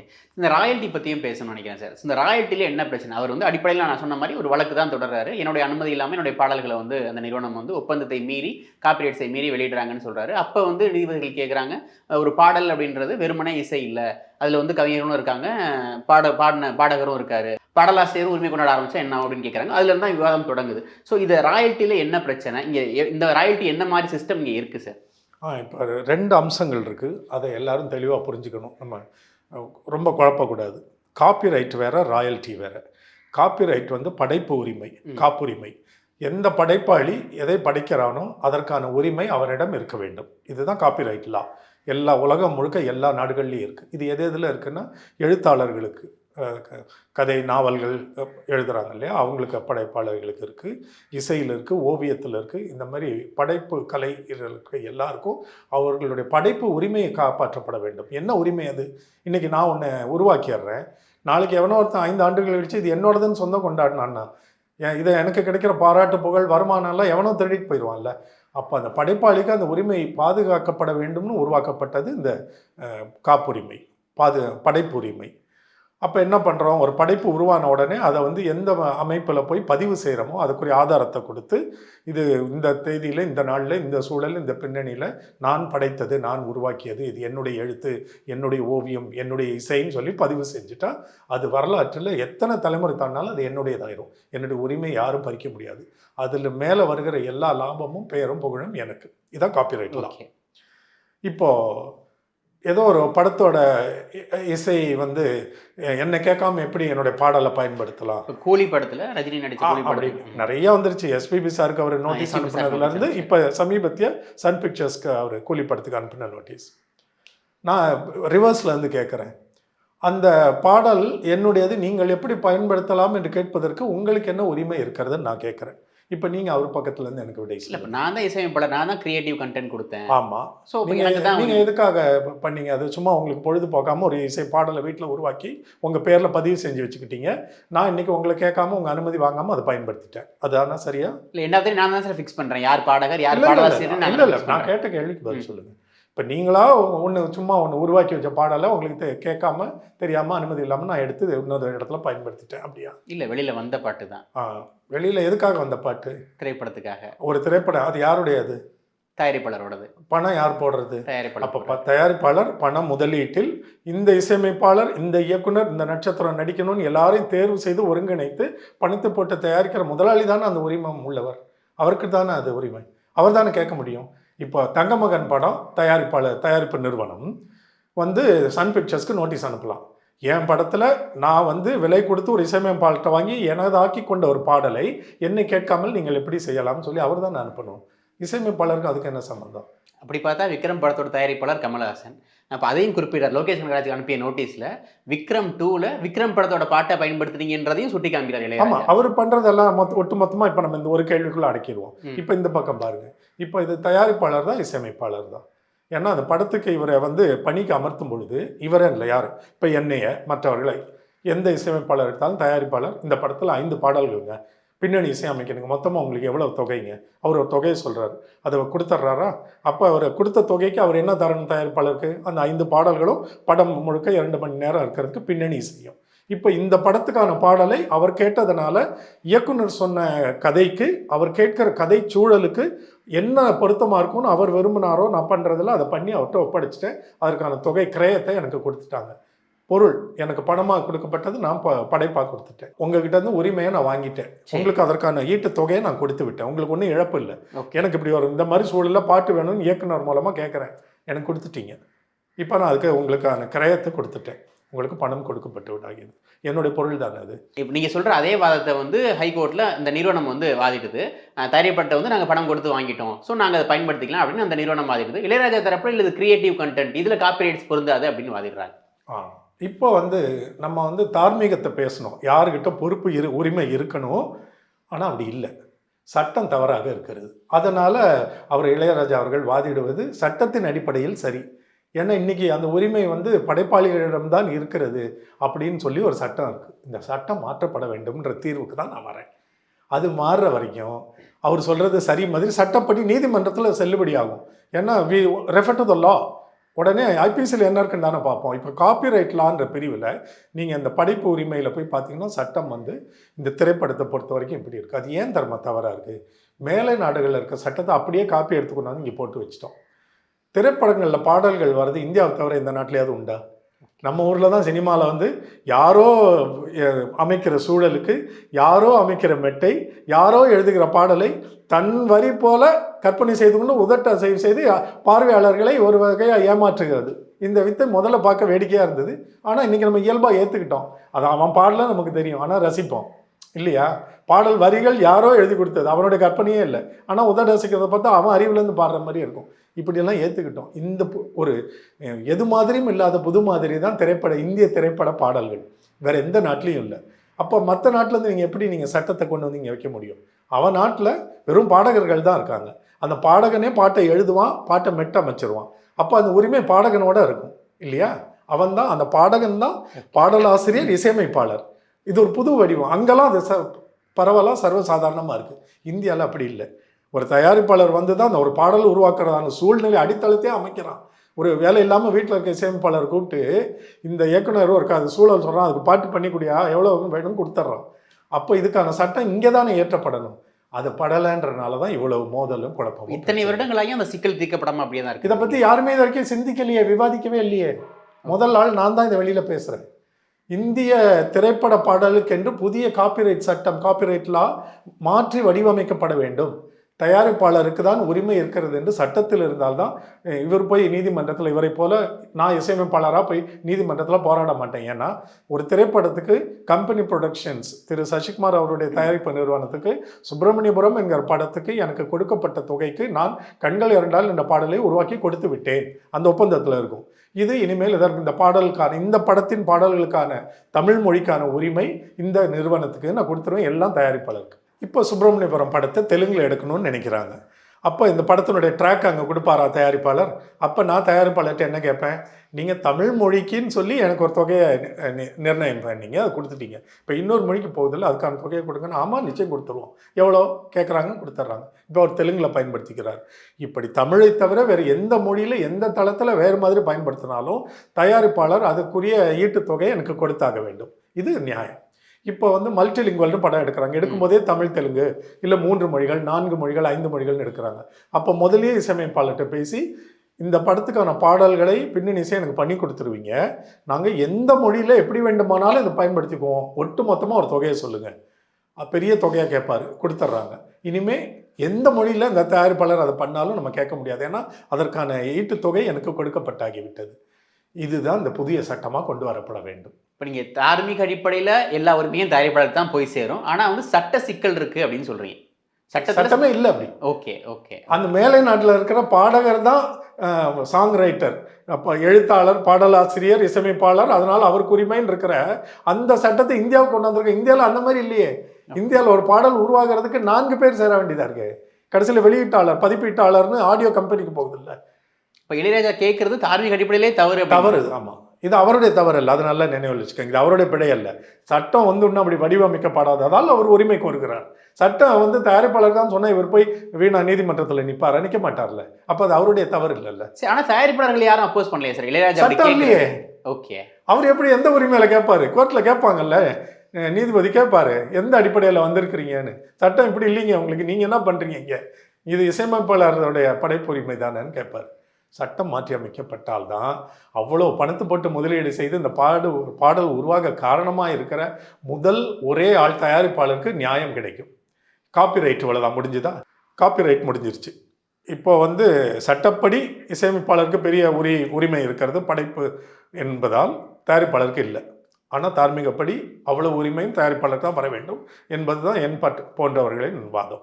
Okay. இந்த royalty பற்றியும் பேசணும்னு நினைக்கிறேன் சார் இந்த ராயல்ட்டியில் என்ன பிரச்சனை? அவர் வந்து அடிப்படையில் நான் சொன்ன மாதிரி ஒரு வழக்கு தான் தொடர்றாரு. என்னுடைய அனுமதி இல்லாமல் என்னுடைய பாடல்களை வந்து அந்த நிறுவனம் வந்து ஒப்பந்தத்தை மீறி காப்பிரைட்ஸை மீறி வெளியிடுறாங்கன்னு சொல்கிறாரு அப்போ வந்து நீதிபதிகள் கேட்குறாங்க ஒரு பாடல் அப்படின்றது வெறுமனே இசை இல்லை. அதில் வந்து கவிஞர்களும் இருக்காங்க பாட பாடின பாடகரும் இருக்காரு. பாடலாசிரியரும் உரிமை கொண்டாட ஆரம்பிச்சா என்ன அப்படின்னு கேட்குறாங்க அதுல இருந்து தான் விவாதம் தொடங்குது. ஸோ இது ராயல்ட்டியில் என்ன பிரச்சனை? இங்கே இந்த ராயல்ட்டி என்ன மாதிரி சிஸ்டம் இங்கே இருக்குது சார் இப்போ ரெண்டு அம்சங்கள் இருக்குது அதை எல்லாரும் தெளிவாக புரிஞ்சுக்கணும். நம்ம ரொம்ப குழப்பக்கூடாது. காப்பிரைட் வேற ராயல்ட்டி வேற. காப்பிரைட் வந்து படைப்பு உரிமை. காப்புரிமை. எந்த படைப்பாளி எதை படைக்கிறானோ அதற்கான உரிமை அவனிடம் இருக்க வேண்டும். இதுதான் காப்பிரைட் லா எல்லா உலகம் முழுக்க எல்லா நாடுகள்லையும் இருக்குது இது எது எதில் இருக்குன்னா எழுத்தாளர்களுக்கு. கதை நாவல்கள் எழுதுகிறாங்க இல்லையா? அவங்களுக்கு படைப்பாளர்களுக்கு இருக்குது இசையில் இருக்குது ஓவியத்தில் இருக்குது இந்த மாதிரி படைப்பு கலை எல்லாருக்கும் அவர்களுடைய படைப்பு உரிமையை காப்பாற்றப்பட வேண்டும். என்ன உரிமை அது? இன்னைக்கு நான் ஒன்று உருவாக்கிடுறேன். நாளைக்கு எவனோ ஒருத்தன் ஐந்து ஆண்டுகள் கழிச்சு இது என்னோடதுன்னு சொந்தம் கொண்டாடினான்னா ஏன் இதை எனக்கு கிடைக்கிற பாராட்டு புகழ் வருமானம்லாம் எவனோ திருடிட்டு போயிடுவான்ல. அப்போ அந்த படைப்பாளிக்கு அந்த உரிமை பாதுகாக்கப்பட வேண்டும்னு உருவாக்கப்பட்டது இந்த காப்புரிமை பாது படைப்பு உரிமை. அப்போ என்ன பண்ணுறோம் ஒரு படைப்பு உருவான உடனே அதை வந்து எந்த அமைப்பில் போய் பதிவு செய்கிறோமோ அதுக்குரிய ஆதாரத்தை கொடுத்து இது இந்த தேதியில் இந்த நாளில் இந்த சூழல் இந்த பின்னணியில் நான் படைத்தது நான் உருவாக்கியது இது என்னுடைய எழுத்து என்னுடைய ஓவியம் என்னுடைய இசைன்னு சொல்லி பதிவு செஞ்சுட்டா அது வரலாற்றில் எத்தனை தலைமுறை தாண்டாலும் அது என்னுடையதாயிரும். என்னுடைய உரிமை யாரும் பறிக்க முடியாது. அதில் மேலே வருகிற எல்லா லாபமும் பெயரும் புகழும் எனக்கு. இதான் காப்பிரைட்லாம் ஓகே. இப்போ ஏதோ ஒரு படத்தோட இசை வந்து என்னை கேட்காம எப்படி என்னுடைய பாடலை பயன்படுத்தலாம்? கூலி படத்துல ரஜினி நடிச்ச அப்படி நிறைய வந்துருச்சு. எஸ்பிபி சாருக்கு அவர் நோட்டீஸ் SPB சாருக்கு அனுப்புனதுல இருந்து notice இப்போ சமீபத்திய சன் பிக்சர்ஸ்க்கு அவர் கூலி படத்துக்கு அனுப்பின நோட்டீஸ் நான் ரிவர்ஸ்ல இருந்து கேட்குறேன் அந்த பாடல் என்னுடையது நீங்கள் எப்படி பயன்படுத்தலாம் என்று கேட்பதற்கு உங்களுக்கு என்ன உரிமை இருக்கிறதுன்னு நான் கேட்குறேன் இப்போ நீங்கள் அவர் பக்கத்துல இருந்து எனக்கு விடை இல்ல. இப்போ நான் தான் இசையமைப்பாளர் நான் தான் கிரியேட்டிவ் கண்டென்ட் கொடுத்தேன். ஆமா. ஸோ நீங்க எனக்கு தான் நீங்க எதுக்காக பண்ணீங்க? அது சும்மா உங்களுக்கு பொழுது போக்காம ஒரு இசை பாடலை வீட்டில் உருவாக்கி உங்க பேர்ல பதிவு செஞ்சு வச்சுக்கிட்டீங்க. நான் இன்னைக்கு உங்களை கேட்காம உங்க அனுமதி வாங்காம அதை பயன்படுத்திட்டேன். அதானா சரியா? இல்ல என்ன நான் தான் சார் ஃபிக்ஸ் பண்றேன். யார் பாடகர் யார் இல்ல, இல்ல, இல்ல, நான். கேட்ட கேள்விக்கு பதில் ம். இப்போ நீங்களா ஒன்று சும்மா ஒன்று உருவாக்கி வச்ச பாடலை உங்களுக்கு கேட்காம தெரியாம அனுமதி இல்லாம நான் எடுத்து இன்னொரு இடத்துல பயன்படுத்திட்டேன் அப்படியா? இல்ல வெளியில வந்த பாட்டு தான். ஆ வெளியில எதுக்காக வந்த பாட்டு? திரைப்படத்துக்காக. ஒரு திரைப்படம் அது யாருடையது தயாரிப்பாளரோடது. பணம் யார் போடுறது? தயாரிப்பாளர் அப்போ தயாரிப்பாளர் பண முதலீட்டில் இந்த இசையமைப்பாளர் இந்த இயக்குனர் இந்த நட்சத்திரம் நடிக்கணும்னு எல்லாரையும் தேர்வு செய்து ஒருங்கிணைத்து பணத்தை போட்டு தயாரிக்கிற முதலாளி தானே அந்த உரிமம் உள்ளவர். அவருக்கு தானே அது உரிமை. அவர் தானே கேட்க முடியும். இப்போ தங்கமகன் படம் தயாரிப்பாளர் தயாரிப்பு நிறுவனம் வந்து சன் பிக்சர்ஸ்க்கு நோட்டீஸ் அனுப்பலாம். என் படத்தில் நான் வந்து விலை கொடுத்து ஒரு இசையமைப்பாளர்கிட்ட வாங்கி எனதாக்கி கொண்ட ஒரு பாடலை என்னை கேட்காமல் நீங்கள் எப்படி செய்யலாம்னு சொல்லி அவர் தான் அனுப்பணும். இசையமைப்பாளருக்கு அதுக்கு என்ன சம்மந்தம் அப்படி பார்த்தா விக்ரம் படத்தோட தயாரிப்பாளர் கமலஹாசன். அப்போ அதையும் குறிப்பிட்டார் லோகேஷ் கனகராஜுக்கு அனுப்பிய நோட்டீஸ்ல விக்ரம் டூல விக்ரம் படத்தோட பாட்டை பயன்படுத்துறீங்கன்றதையும் சுட்டி காமிக்கிறார் ஆமா இளையராஜா அவர் பண்றதெல்லாம் மொத்த ஒட்டு மொத்தமா இப்ப நம்ம இந்த ஒரு கேள்விக்குள்ள அடக்கிடுவோம். இப்ப இந்த பக்கம் பாருங்க. இப்ப இது தயாரிப்பாளர் தான் இசையமைப்பாளர் தான். ஏன்னா அந்த படத்துக்கு இவரை வந்து பணிக்கு அமர்த்தும் பொழுது இவரே இல்லை யாரு? இப்ப என்னைய மற்றவர்களை எந்த இசையமைப்பாளர் எடுத்தாலும் தயாரிப்பாளர் இந்த படத்துல ஐந்து பாடல்கள்ங்க. பின்னணி இசையமைக்கணுங்க. மொத்தமாக உங்களுக்கு எவ்வளோ தொகைங்க? அவர் ஒரு தொகையை சொல்கிறாரு அதை கொடுத்துட்றாரா? அப்போ அவர் கொடுத்த தொகைக்கு அவர் என்ன தரணும் தயாரிப்பாளருக்கு? அந்த ஐந்து பாடல்களும் படம் முழுக்க இரண்டு மணி நேரம் இருக்கிறதுக்கு பின்னணி இசையும். இப்போ இந்த படத்துக்கான பாடலை அவர் கேட்டதுனால இயக்குனர் சொன்ன கதைக்கு அவர் கேட்கிற கதை சூழலுக்கு என்ன பொருத்தமாக இருக்கும்னு அவர் விரும்பினாரோ நான் பண்ணுறதில்ல அதை பண்ணி அவர்கிட்ட ஒப்படைச்சிட்டேன். அதற்கான தொகை கிரயத்தை எனக்கு கொடுத்துட்டாங்க. பொருள் எனக்கு பணமாக கொடுக்கப்பட்டது நான் ப படைப்பாக கொடுத்துட்டேன். உங்ககிட்ட இருந்து உரிமையை நான் வாங்கிட்டேன். உங்களுக்கு அதற்கான ஈட்டு தொகையை நான் கொடுத்து விட்டேன் உங்களுக்கு ஒன்றும் இழப்பு இல்லை. எனக்கு இப்படி ஒரு இந்த மாதிரி சூழலில் பாட்டு வேணும்னு இயக்குனர் மூலமாக கேட்குறேன் எனக்கு கொடுத்துட்டீங்க. இப்போ நான் அதுக்கு உங்களுக்கான கிரயத்தை கொடுத்துட்டேன். உங்களுக்கு பணம் கொடுக்கப்பட்டு விட்டாகிறது என்னுடைய பொருள் தானே அது. இப்போ நீங்க சொல்ற அதே வாதத்தை வந்து ஹைகோர்ட்ல இந்த நிறுவனம் வந்து வாதிடுது தயாரிப்பட்ட வந்து நாங்க பணம் கொடுத்து வாங்கிட்டோம். ஸோ நாங்க அதை பயன்படுத்திக்கலாம் அப்படின்னு அந்த நிறுவனம் வாதிடுது. இளையராஜா தரப்புல இல்லை இது கிரியேட்டிவ் கண்டென்ட் இதுல காப்பிரைட்ஸ் பொருந்தாது அப்படின்னு வாதிடுறாங்க. ஆ. இப்போ வந்து நம்ம வந்து தார்மீகத்தை பேசணும். யாருக்கிட்ட பொறுப்பு இரு உரிமை இருக்கணும். ஆனால் அப்படி இல்லை. சட்டம் தவறாக இருக்கிறது. அதனால் அவர் இளையராஜா அவர்கள் வாதிடுவது சட்டத்தின் அடிப்படையில் சரி. ஏன்னா இன்னைக்கு அந்த உரிமை வந்து படைப்பாளிகளிடம்தான் இருக்கிறது அப்படின்னு சொல்லி ஒரு சட்டம் இருக்குது இந்த சட்டம் மாற்றப்பட வேண்டும்ன்ற தீர்வுக்கு தான் நான் வரேன். அது மாறுற வரைக்கும் அவர் சொல்கிறது சரி மாதிரி சட்டப்படி நீதிமன்றத்தில் செல்லுபடி ஆகும் ஏன்னா we refer to the law உடனே ஐபிசியில் என்ன இருக்குன்னு தானே பார்ப்போம். இப்போ காப்பிரைட் லான்ற பிரிவில் நீங்கள் இந்த படைப்பு உரிமையில் போய் பார்த்தீங்கன்னா சட்டம் வந்து இந்த திரைப்படத்தை பொறுத்த வரைக்கும் இப்படி இருக்குது அது ஏன் தர்ம தவறாக இருக்குது மேலை நாடுகளில் இருக்க சட்டத்தை அப்படியே காப்பி எடுத்துக்கொண்டாந்து இங்கே போட்டு வச்சிட்டோம். திரைப்படங்களில் பாடல்கள் வர்றது இந்தியாவை தவிர இந்த நாட்டிலேயாவது உண்டா? நம்ம ஊரில் தான் சினிமாவில் வந்து யாரோ அமைக்கிற சூழலுக்கு யாரோ அமைக்கிற மெட்டை யாரோ எழுதுகிற பாடலை தன் வரி போல கற்பனை செய்து கொண்டு உதட்ட அசைவு செய்து பார்வையாளர்களை ஒரு வகையாக ஏமாற்றுகிறது. இந்த வித்தை முதல்ல பார்க்க வேடிக்கையாக இருந்தது. ஆனால் இன்றைக்கி நம்ம இயல்பாக ஏற்றுக்கிட்டோம் அது அவன் பாடல நமக்கு தெரியும். ஆனால் ரசிப்போம். இல்லையா? பாடல் வரிகள் யாரோ எழுதி கொடுத்தது. அவனுடைய கற்பனையே இல்லை. ஆனால் உதட்ட அசைக்கிறத பார்த்தா அவன் அறிவுலேருந்து பாடுற மாதிரி இருக்கும். இப்படியெல்லாம் ஏற்றுக்கிட்டோம் இந்த பு- ஒரு எது மாதிரியும் இல்லாத புது மாதிரி தான் திரைப்பட இந்திய திரைப்பட பாடல்கள். வேற எந்த நாட்டிலையும் இல்லை. அப்போ மற்ற நாட்டிலேருந்து நீங்கள் எப்படி நீங்கள் சட்டத்தை கொண்டு வந்து இங்கே வைக்க முடியும்? அவன் நாட்டில் வெறும் பாடகர்கள் தான் இருக்காங்க. அந்த பாடகனே பாட்டை எழுதுவான் பாட்டை மெட்ட அமைச்சிருவான். அப்போ அந்த உரிமை பாடகனோட இருக்கும். இல்லையா? அவன் தான் அந்த பாடகன் தான் பாடலாசிரியர் இசையமைப்பாளர். இது ஒரு புது வடிவம். அங்கெல்லாம் அது ச பரவலாக சர்வசாதாரணமாக இருக்குது இந்தியாவில் அப்படி இல்லை. ஒரு தயாரிப்பாளர் வந்து தான் அந்த ஒரு பாடல் உருவாக்குறதான சூழ்நிலை அடித்தளத்தையே அமைக்கிறான். ஒரு வேலை இல்லாமல் வீட்டில் இருக்க இசையமைப்பாளர் கூப்பிட்டு இந்த இயக்குனர் ஒரு அது சூழல் சொல்கிறான் அதுக்கு பாட்டு பண்ணி குடியா எவ்வளோ வேணும்னு கொடுத்துட்றான் அப்போ இதுக்கான சட்டம் இங்கே தானே ஏற்றப்படணும் அது படலைன்றனால தான் இவ்வளவு மோதலும் குழப்பமும் இத்தனை வருடங்களாயும் அந்த சிக்கல் தீர்க்கப்படாம அப்படியே தான் இருக்கு. இதை பற்றி யாருமே இது வரைக்கும் சிந்திக்கலையே விவாதிக்கவே இல்லையே. முதல் நாள் நான் தான் இந்த வெளியில் பேசுகிறேன் இந்திய திரைப்பட பாடலுக்கென்று புதிய காப்பிரைட் சட்டம் காப்பிரைட் லா மாற்றி வடிவமைக்கப்பட வேண்டும். தயாரிப்பாளருக்கு தான் உரிமை இருக்கிறது என்று சட்டத்தில் இருந்தால்தான் இவர் போய் நீதிமன்றத்தில் இவரை போல நான் இசையமைப்பாளராக போய் நீதிமன்றத்தில் போராட மாட்டேன். ஏன்னா ஒரு திரைப்படத்துக்கு கம்பெனி ப்ரொடக்ஷன்ஸ் திரு. சசிகுமார் அவருடைய தயாரிப்பு நிறுவனத்துக்கு சுப்பிரமணியபுரம் என்கிற படத்துக்கு எனக்கு கொடுக்கப்பட்ட தொகைக்கு நான் கண்கள் இரண்டால் இந்த பாடலை உருவாக்கி கொடுத்து விட்டேன். அந்த ஒப்பந்தத்தில் இருக்கும். இது இனிமேல் இதற்கு இந்த பாடலுக்கான இந்த படத்தின் பாடல்களுக்கான தமிழ் மொழிக்கான உரிமை இந்த நிறுவனத்துக்கு நான் கொடுத்துருவேன். எல்லாம் தயாரிப்பாளருக்கு. இப்போ சுப்பிரமணியபுரம் படத்தை தெலுங்கில் எடுக்கணும்னு நினைக்கிறாங்க. அப்போ இந்த படத்தினுடைய ட்ராக் அங்கே கொடுப்பாரா தயாரிப்பாளர்? அப்போ நான் தயாரிப்பாளர்கிட்ட என்ன கேட்பேன்? நீங்கள் தமிழ் மொழிக்குன்னு சொல்லி எனக்கு ஒரு தொகையை நிர்ணயம் பண்ணீங்க அதை கொடுத்துட்டீங்க. இப்போ இன்னொரு மொழிக்கு போகுதில்ல அதுக்கான தொகையை கொடுங்கன்னு. ஆமாம் நிச்சயம் கொடுத்துருவோம். எவ்வளோ கேட்குறாங்க கொடுத்துட்றாங்க. இப்போ அவர் தெலுங்கில் பயன்படுத்திக்கிறார். இப்படி தமிழை தவிர வேறு எந்த மொழியில் எந்த தளத்தில் வேறு மாதிரி பயன்படுத்தினாலும் தயாரிப்பாளர் அதுக்குரிய ஈட்டுத்தொகையை எனக்கு கொடுத்தாக வேண்டும். இது நியாயம். இப்போ வந்து மல்டிலிங்குவல்னு படம் எடுக்கிறாங்க. எடுக்கும்போதே தமிழ் தெலுங்கு இல்லை மூன்று மொழிகள் நான்கு மொழிகள் ஐந்து மொழிகள்னு எடுக்கிறாங்க. அப்போ முதல்லயே இசையமைப்பாளர்கிட்ட பேசி இந்த படத்துக்கான பாடல்களை பின்னணி இசை எனக்கு பண்ணி கொடுத்துருவீங்க. நாங்கள் எந்த மொழியில் எப்படி வேண்டுமானாலும் இதை பயன்படுத்திக்குவோம். ஒட்டு மொத்தமாக ஒரு தொகையை சொல்லுங்கள் பெரிய தொகையாக கேட்பாரு. கொடுத்துட்றாங்க இனிமே எந்த மொழியில் இந்த தயாரிப்பாளர் அதை பண்ணாலும் நம்ம கேட்க முடியாது. ஏன்னா அதற்கான ஈட்டுத்தொகை எனக்கு கொடுக்கப்பட்டாகிவிட்டது. இதுதான் இந்த புதிய சட்டமாக கொண்டு வரப்பட வேண்டும். இப்போ நீங்க தார்மீக அடிப்படையில எல்லா உரிமையும் தயாரிப்பாளர் தான் போய் சேரும். ஆனா வந்து சட்ட சிக்கல் இருக்கு அப்படின்னு சொல்றீங்க. சட்டத்துல சட்டமே இல்லை அப்படி. Okay okay. அந்த மேலை நாட்டில் இருக்கிற பாடகர் தான் சாங் ரைட்டர் அப்போ எழுத்தாளர் பாடலாசிரியர் இசையமைப்பாளர் அதனால் அவருக்கு உரிமைன்னு இருக்கிற அந்த சட்டத்தை இந்தியாவுக்கு கொண்டு வந்திருக்க இந்தியாவில் அந்த மாதிரி இல்லையே. இந்தியாவில் ஒரு பாடல் உருவாகிறதுக்கு நான்கு பேர் சேர வேண்டியதாக இருக்கு. கடைசியில் வெளியீட்டாளர் பதிப்பீட்டாளர்னு ஆடியோ கம்பெனிக்கு போகுது இல்லை இப்போ இளையராஜா கேட்கறது தார்மீக அடிப்படையிலே தவறு தவறு ஆமாம் இது அவருடைய தவறு அல்ல அது நல்லா நினைவில் வச்சுக்கோங்க. இது அவருடைய பிழை அல்ல சட்டம் வந்து இன்னும் அப்படி வடிவமைக்கப்படாததால் அவர் உரிமை கோருகிறார். சட்டம் வந்து தயாரிப்பாளர் தான் சொன்னா இவர் போய் வீணா நீதிமன்றத்தில் நிற்பார் நிற்க மாட்டார்ல. அப்போ அது அவருடைய தவறு இல்லைல்ல சரி ஆனா தயாரிப்பாளர்கள் யாரும் அப்போஸ் பண்ணலையே சார் இளையராஜா சட்டம் இல்லையே. ஓகே அவர் எப்படி எந்த உரிமையில கேட்பாரு? கோர்ட்ல கேட்பாங்கல்ல. நீதிபதி கேட்பாரு எந்த அடிப்படையில் வந்திருக்கிறீங்கன்னு? சட்டம் இப்படி இல்லைங்க உங்களுக்கு நீங்க என்ன பண்றீங்க இங்க? இது இசையமைப்பாளருடைய படைப்புரிமை தானேன்னு கேட்பாரு. சட்டம் மாற்றி அமைக்கப்பட்டால்தான் அவ்வளோ பணத்தை போட்டு முதலீடு செய்து இந்த பாடு பாடல் உருவாக காரணமாக இருக்கிற முதல் ஒரே ஆள் தயாரிப்பாளருக்கு நியாயம் கிடைக்கும். காப்பிரைட் இவ்வளோதான் முடிஞ்சுதா? காப்பிரைட் முடிஞ்சிருச்சு. இப்போ வந்து சட்டப்படி இசையமைப்பாளருக்கு பெரிய உரி உரிமை இருக்கிறது படைப்பு என்பதால் தயாரிப்பாளருக்கு இல்லை. ஆனால் தார்மீகப்படி அவ்வளோ உரிமையும் தயாரிப்பாளர் தான் வர வேண்டும் என்பது தான் என் பட் போன்றவர்களின் வாதம்.